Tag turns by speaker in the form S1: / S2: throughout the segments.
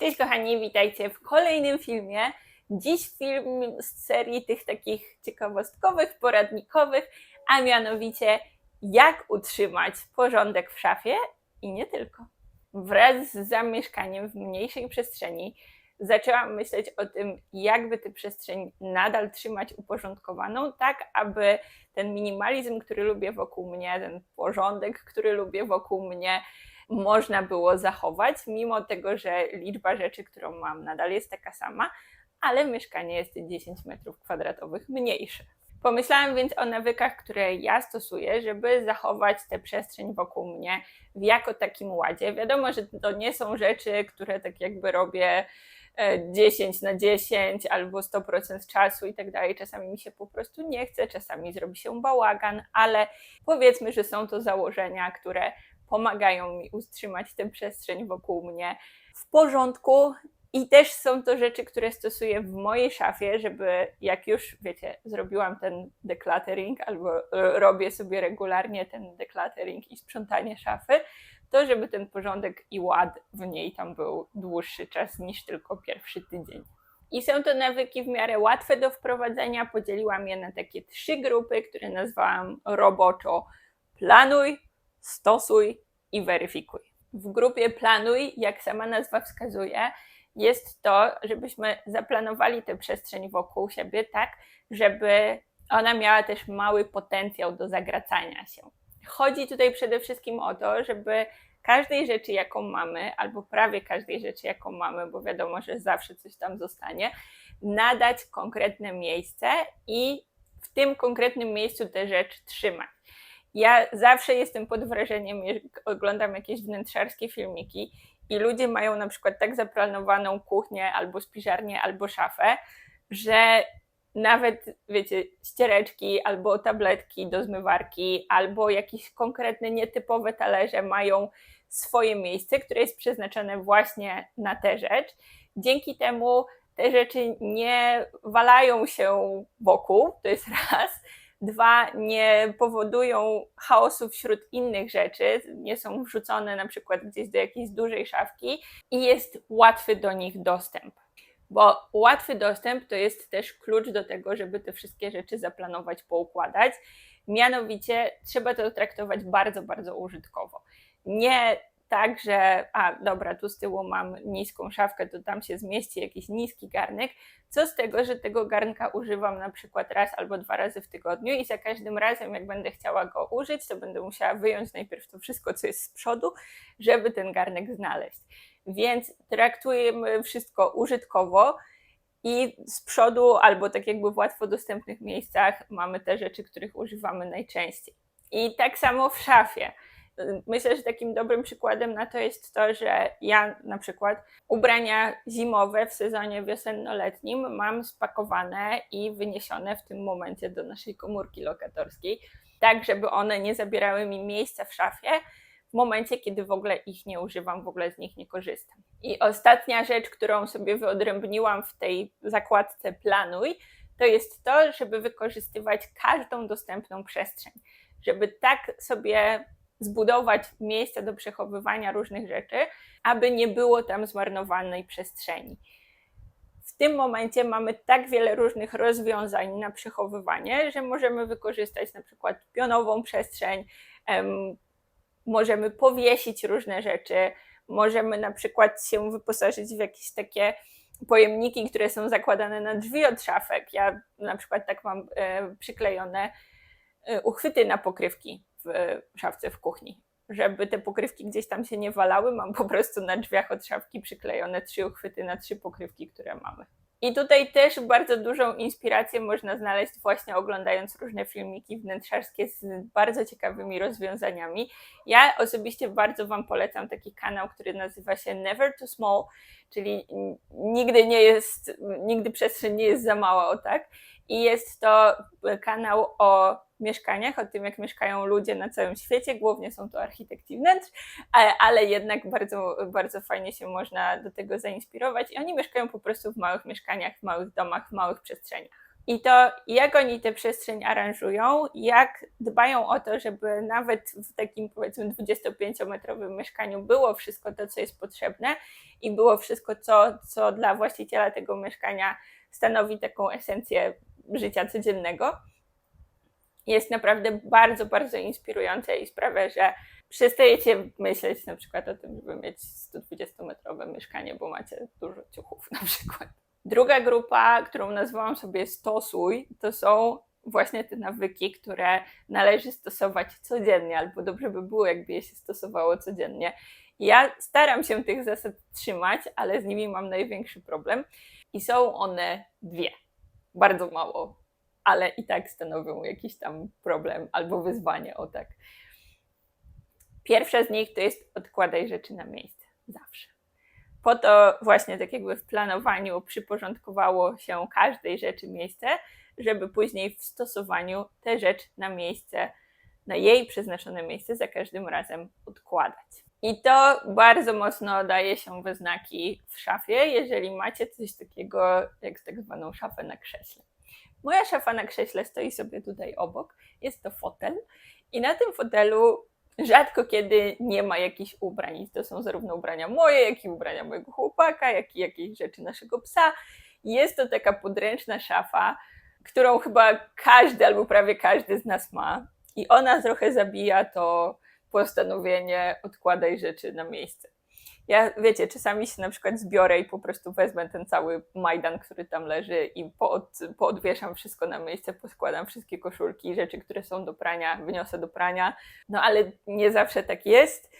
S1: Cześć kochani, witajcie w kolejnym filmie. Dziś film z serii tych takich ciekawostkowych, poradnikowych, a mianowicie jak utrzymać porządek w szafie i nie tylko. Wraz z zamieszkaniem w mniejszej przestrzeni zaczęłam myśleć o tym, jakby tę przestrzeń nadal trzymać uporządkowaną, tak aby ten minimalizm, który lubię wokół mnie, ten porządek, który lubię wokół mnie, można było zachować, mimo tego, że liczba rzeczy, którą mam, nadal jest taka sama, ale mieszkanie jest 10 metrów kwadratowych mniejsze. Pomyślałam więc o nawykach, które ja stosuję, żeby zachować tę przestrzeń wokół mnie w jako takim ładzie. Wiadomo, że to nie są rzeczy, które tak jakby robię 10 na 10 albo 100% czasu i tak dalej. Czasami mi się po prostu nie chce, czasami zrobi się bałagan, ale powiedzmy, że są to założenia, które pomagają mi utrzymać tę przestrzeń wokół mnie w porządku. I też są to rzeczy, które stosuję w mojej szafie, żeby jak już, wiecie, zrobiłam ten decluttering albo robię sobie regularnie ten decluttering i sprzątanie szafy, to żeby ten porządek i ład w niej tam był dłuższy czas niż tylko pierwszy tydzień. I są to nawyki w miarę łatwe do wprowadzenia. Podzieliłam je na takie trzy grupy, które nazwałam roboczo planuj, stosuj i weryfikuj. W grupie planuj, jak sama nazwa wskazuje, jest to, żebyśmy zaplanowali tę przestrzeń wokół siebie tak, żeby ona miała też mały potencjał do zagracania się. Chodzi tutaj przede wszystkim o to, żeby każdej rzeczy, jaką mamy, albo prawie każdej rzeczy, jaką mamy, bo wiadomo, że zawsze coś tam zostanie, nadać konkretne miejsce i w tym konkretnym miejscu tę rzecz trzymać. Ja zawsze jestem pod wrażeniem, jak oglądam jakieś wnętrzarskie filmiki i ludzie mają na przykład tak zaplanowaną kuchnię, albo spiżarnię, albo szafę, że nawet, wiecie, ściereczki, albo tabletki do zmywarki, albo jakieś konkretne, nietypowe talerze mają swoje miejsce, które jest przeznaczone właśnie na tę rzecz. Dzięki temu te rzeczy nie walają się wokół, to jest raz Dwa, nie powodują chaosu wśród innych rzeczy, nie są wrzucone na przykład gdzieś do jakiejś dużej szafki i jest łatwy do nich dostęp. Bo łatwy dostęp to jest też klucz do tego, żeby te wszystkie rzeczy zaplanować, poukładać. Mianowicie trzeba to traktować bardzo, bardzo użytkowo. Nie tak, że a dobra, tu z tyłu mam niską szafkę, to tam się zmieści jakiś niski garnek. Co z tego, że tego garnka używam na przykład raz albo dwa razy w tygodniu i za każdym razem, jak będę chciała go użyć, to będę musiała wyjąć najpierw to wszystko, co jest z przodu, żeby ten garnek znaleźć. Więc traktujemy wszystko użytkowo. I z przodu, albo tak jakby w łatwo dostępnych miejscach, mamy te rzeczy, których używamy najczęściej. I tak samo w szafie Myślę, że takim dobrym przykładem na to jest to, że ja na przykład ubrania zimowe w sezonie wiosenno-letnim mam spakowane i wyniesione w tym momencie do naszej komórki lokatorskiej, tak żeby one nie zabierały mi miejsca w szafie w momencie, kiedy w ogóle ich nie używam, w ogóle z nich nie korzystam. I ostatnia rzecz, którą sobie wyodrębniłam w tej zakładce Planuj, to jest to, żeby wykorzystywać każdą dostępną przestrzeń. Żeby tak sobie zbudować miejsca do przechowywania różnych rzeczy, aby nie było tam zmarnowanej przestrzeni. W tym momencie mamy tak wiele różnych rozwiązań na przechowywanie, że możemy wykorzystać na przykład pionową przestrzeń, um, możemy powiesić różne rzeczy, możemy na przykład się wyposażyć w jakieś takie pojemniki, które są zakładane na drzwi od szafek. Ja na przykład tak mam e, przyklejone e, uchwyty na pokrywki w szafce w kuchni. Żeby te pokrywki gdzieś tam się nie walały, mam po prostu na drzwiach od szafki przyklejone trzy uchwyty na trzy pokrywki, które mamy. I tutaj też bardzo dużą inspirację można znaleźć właśnie oglądając różne filmiki wnętrzarskie z bardzo ciekawymi rozwiązaniami. Ja osobiście bardzo Wam polecam taki kanał, który nazywa się Never Too Small, czyli nigdy nie jest, nigdy przestrzeń nie jest za mała, o tak. I jest to kanał o mieszkaniach, o tym, jak mieszkają ludzie na całym świecie. Głównie są to architekci wnętrz, ale, ale jednak bardzo, bardzo fajnie się można do tego zainspirować. I oni mieszkają po prostu w małych mieszkaniach, w małych domach, w małych przestrzeniach. I to, jak oni tę przestrzeń aranżują, jak dbają o to, żeby nawet w takim powiedzmy 25-metrowym mieszkaniu było wszystko to, co jest potrzebne i było wszystko, co, co dla właściciela tego mieszkania stanowi taką esencję życia codziennego, jest naprawdę bardzo, bardzo inspirujące i sprawia, że przestajecie myśleć na przykład o tym, żeby mieć 120-metrowe mieszkanie, bo macie dużo ciuchów na przykład. Druga grupa, którą nazwałam sobie stosuj, to są właśnie te nawyki, które należy stosować codziennie, albo dobrze by było, jakby je się stosowało codziennie. Ja staram się tych zasad trzymać, ale z nimi mam największy problem i są one dwie. Bardzo mało, ale i tak stanowią jakiś tam problem albo wyzwanie, o tak. Pierwsza z nich to jest odkładaj rzeczy na miejsce. Zawsze. Po to właśnie tak jakby w planowaniu przyporządkowało się każdej rzeczy miejsce, żeby później w stosowaniu tę rzecz na miejsce, na jej przeznaczone miejsce za każdym razem odkładać. I to bardzo mocno daje się we znaki w szafie, jeżeli macie coś takiego jak tak zwaną szafę na krześle. Moja szafa na krześle stoi sobie tutaj obok, jest to fotel i na tym fotelu rzadko kiedy nie ma jakichś ubrań. To są zarówno ubrania moje, jak i ubrania mojego chłopaka, jak i jakieś rzeczy naszego psa. Jest to taka podręczna szafa, którą chyba każdy albo prawie każdy z nas ma. I ona trochę zabija to postanowienie odkładaj rzeczy na miejsce. Ja, wiecie, czasami się na przykład zbiorę i po prostu wezmę ten cały Majdan, który tam leży i pood, poodwieszam wszystko na miejsce, poskładam wszystkie koszulki, rzeczy, które są do prania, wyniosę do prania. No ale nie zawsze tak jest,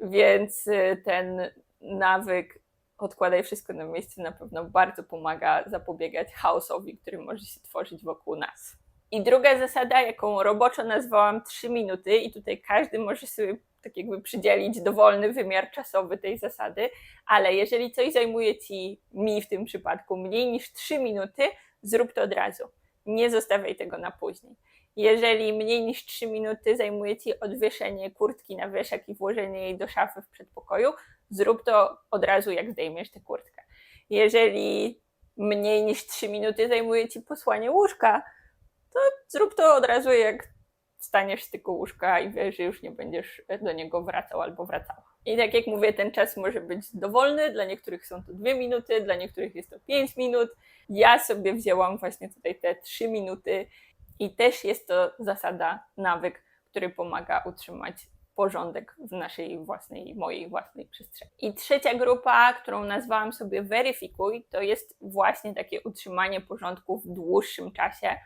S1: więc y, ten nawyk odkładaj wszystko na miejsce na pewno bardzo pomaga zapobiegać chaosowi, który może się tworzyć wokół nas. I druga zasada, jaką roboczo nazwałam 3 minuty, i tutaj każdy może sobie tak jakby przydzielić dowolny wymiar czasowy tej zasady, ale jeżeli coś zajmuje ci, mi w tym przypadku, mniej niż 3 minuty, zrób to od razu. Nie zostawiaj tego na później. Jeżeli mniej niż 3 minuty zajmuje ci odwieszenie kurtki na wieszak i włożenie jej do szafy w przedpokoju, zrób to od razu, jak zdejmiesz tę kurtkę. Jeżeli mniej niż 3 minuty zajmuje ci posłanie łóżka, to zrób to od razu, jak wstaniesz z tego łóżka i wiesz, że już nie będziesz do niego wracał albo wracała. I tak jak mówię, ten czas może być dowolny, dla niektórych są to dwie minuty, dla niektórych jest to pięć minut. Ja sobie wzięłam właśnie tutaj te trzy minuty i też jest to zasada, nawyk, który pomaga utrzymać porządek w naszej własnej, mojej własnej przestrzeni. I trzecia grupa, którą nazwałam sobie weryfikuj, to jest właśnie takie utrzymanie porządku w dłuższym czasie,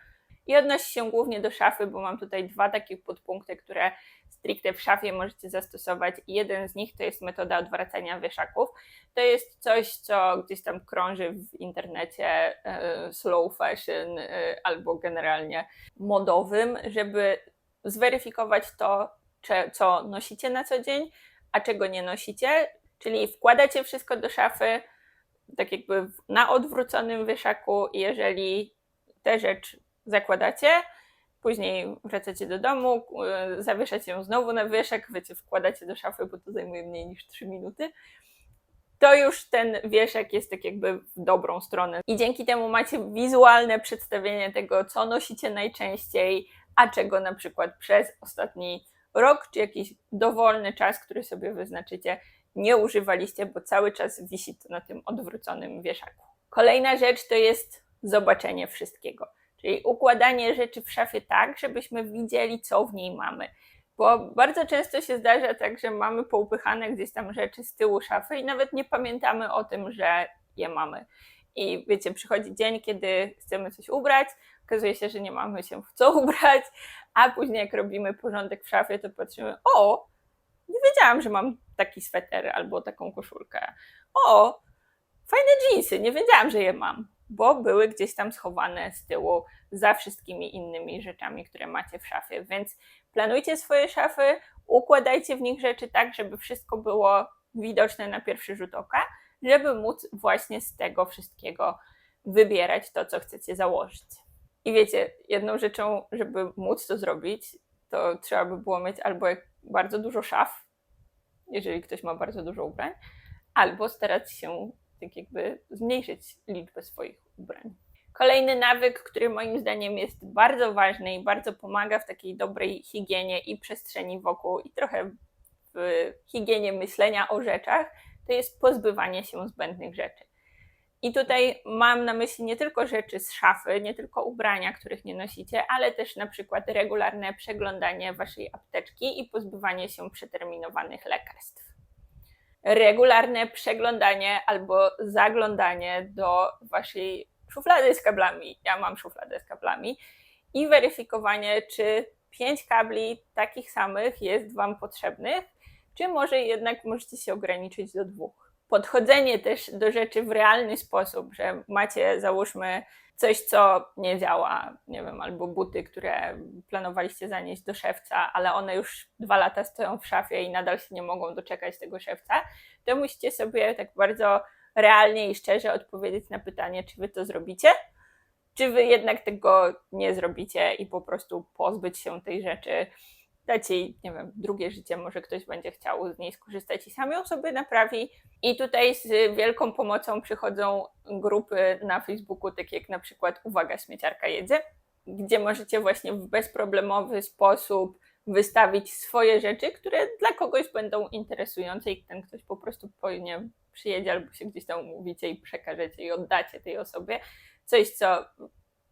S1: i odnosi się głównie do szafy, bo mam tutaj dwa takie podpunkty, które stricte w szafie możecie zastosować. Jeden z nich to jest metoda odwracania wieszaków. To jest coś, co gdzieś tam krąży w internecie e, slow fashion e, albo generalnie modowym, żeby zweryfikować to, co nosicie na co dzień, a czego nie nosicie. Czyli wkładacie wszystko do szafy, tak jakby na odwróconym wieszaku, i jeżeli tę rzecz zakładacie, później wracacie do domu, e, zawieszacie ją znowu na wieszak, wiecie, wkładacie do szafy, bo to zajmuje mniej niż 3 minuty, to już ten wieszak jest tak jakby w dobrą stronę. I dzięki temu macie wizualne przedstawienie tego, co nosicie najczęściej, a czego na przykład przez ostatni rok, czy jakiś dowolny czas, który sobie wyznaczycie, nie używaliście, bo cały czas wisi to na tym odwróconym wieszaku. Kolejna rzecz to jest zobaczenie wszystkiego. Czyli układanie rzeczy w szafie tak, żebyśmy widzieli, co w niej mamy. Bo bardzo często się zdarza tak, że mamy poupychane gdzieś tam rzeczy z tyłu szafy i nawet nie pamiętamy o tym, że je mamy. I wiecie, przychodzi dzień, kiedy chcemy coś ubrać, okazuje się, że nie mamy się w co ubrać, a później jak robimy porządek w szafie, to patrzymy, o, nie wiedziałam, że mam taki sweter albo taką koszulkę. O, fajne dżinsy, nie wiedziałam, że je mam bo były gdzieś tam schowane z tyłu za wszystkimi innymi rzeczami, które macie w szafie. Więc planujcie swoje szafy, układajcie w nich rzeczy tak, żeby wszystko było widoczne na pierwszy rzut oka, żeby móc właśnie z tego wszystkiego wybierać to, co chcecie założyć. I wiecie, jedną rzeczą, żeby móc to zrobić, to trzeba by było mieć albo bardzo dużo szaf, jeżeli ktoś ma bardzo dużo ubrań, albo starać się tak jakby zmniejszyć liczbę swoich ubrań. Kolejny nawyk, który moim zdaniem jest bardzo ważny i bardzo pomaga w takiej dobrej higienie i przestrzeni wokół, i trochę w higienie myślenia o rzeczach, to jest pozbywanie się zbędnych rzeczy. I tutaj mam na myśli nie tylko rzeczy z szafy, nie tylko ubrania, których nie nosicie, ale też na przykład regularne przeglądanie waszej apteczki i pozbywanie się przeterminowanych lekarstw. Regularne przeglądanie albo zaglądanie do waszej szuflady z kablami. Ja mam szufladę z kablami i weryfikowanie, czy pięć kabli takich samych jest wam potrzebnych, czy może jednak możecie się ograniczyć do dwóch podchodzenie też do rzeczy w realny sposób, że macie załóżmy coś, co nie działa, nie wiem, albo buty, które planowaliście zanieść do szewca, ale one już dwa lata stoją w szafie i nadal się nie mogą doczekać tego szewca, to musicie sobie tak bardzo realnie i szczerze odpowiedzieć na pytanie, czy wy to zrobicie, czy wy jednak tego nie zrobicie i po prostu pozbyć się tej rzeczy dać jej, nie wiem, drugie życie, może ktoś będzie chciał z niej skorzystać i sam ją sobie naprawi. I tutaj z wielką pomocą przychodzą grupy na Facebooku, takie jak na przykład Uwaga, śmieciarka jedzie, gdzie możecie właśnie w bezproblemowy sposób wystawić swoje rzeczy, które dla kogoś będą interesujące i ten ktoś po prostu powinien przyjedzie albo się gdzieś tam umówicie i przekażecie i oddacie tej osobie coś, co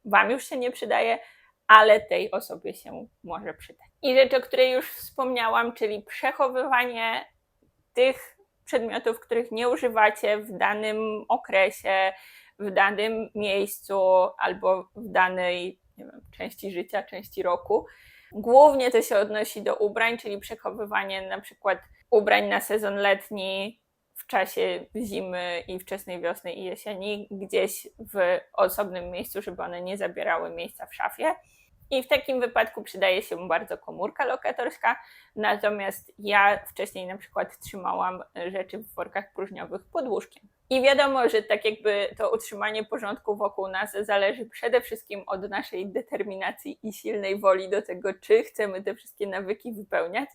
S1: wam już się nie przydaje, ale tej osobie się może przydać. I rzecz, o której już wspomniałam, czyli przechowywanie tych przedmiotów, których nie używacie w danym okresie, w danym miejscu albo w danej wiem, części życia, części roku. Głównie to się odnosi do ubrań, czyli przechowywanie na przykład ubrań na sezon letni w czasie zimy i wczesnej wiosny i jesieni, gdzieś w osobnym miejscu, żeby one nie zabierały miejsca w szafie. I w takim wypadku przydaje się bardzo komórka lokatorska, natomiast ja wcześniej na przykład trzymałam rzeczy w workach próżniowych pod łóżkiem. I wiadomo, że tak jakby to utrzymanie porządku wokół nas zależy przede wszystkim od naszej determinacji i silnej woli do tego, czy chcemy te wszystkie nawyki wypełniać,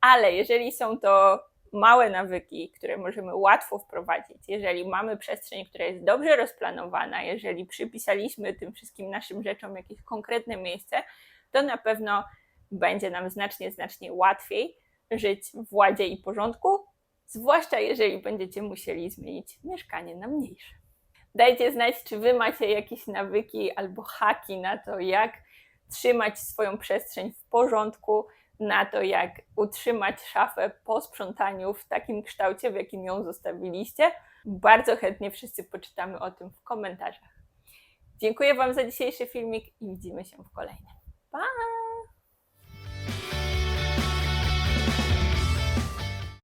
S1: ale jeżeli są to małe nawyki, które możemy łatwo wprowadzić, jeżeli mamy przestrzeń, która jest dobrze rozplanowana, jeżeli przypisaliśmy tym wszystkim naszym rzeczom jakieś konkretne miejsce, to na pewno będzie nam znacznie, znacznie łatwiej żyć w ładzie i porządku, zwłaszcza jeżeli będziecie musieli zmienić mieszkanie na mniejsze. Dajcie znać, czy Wy macie jakieś nawyki albo haki na to, jak trzymać swoją przestrzeń w porządku, na to, jak utrzymać szafę po sprzątaniu w takim kształcie, w jakim ją zostawiliście. Bardzo chętnie wszyscy poczytamy o tym w komentarzach. Dziękuję Wam za dzisiejszy filmik i widzimy się w kolejnym. Pa!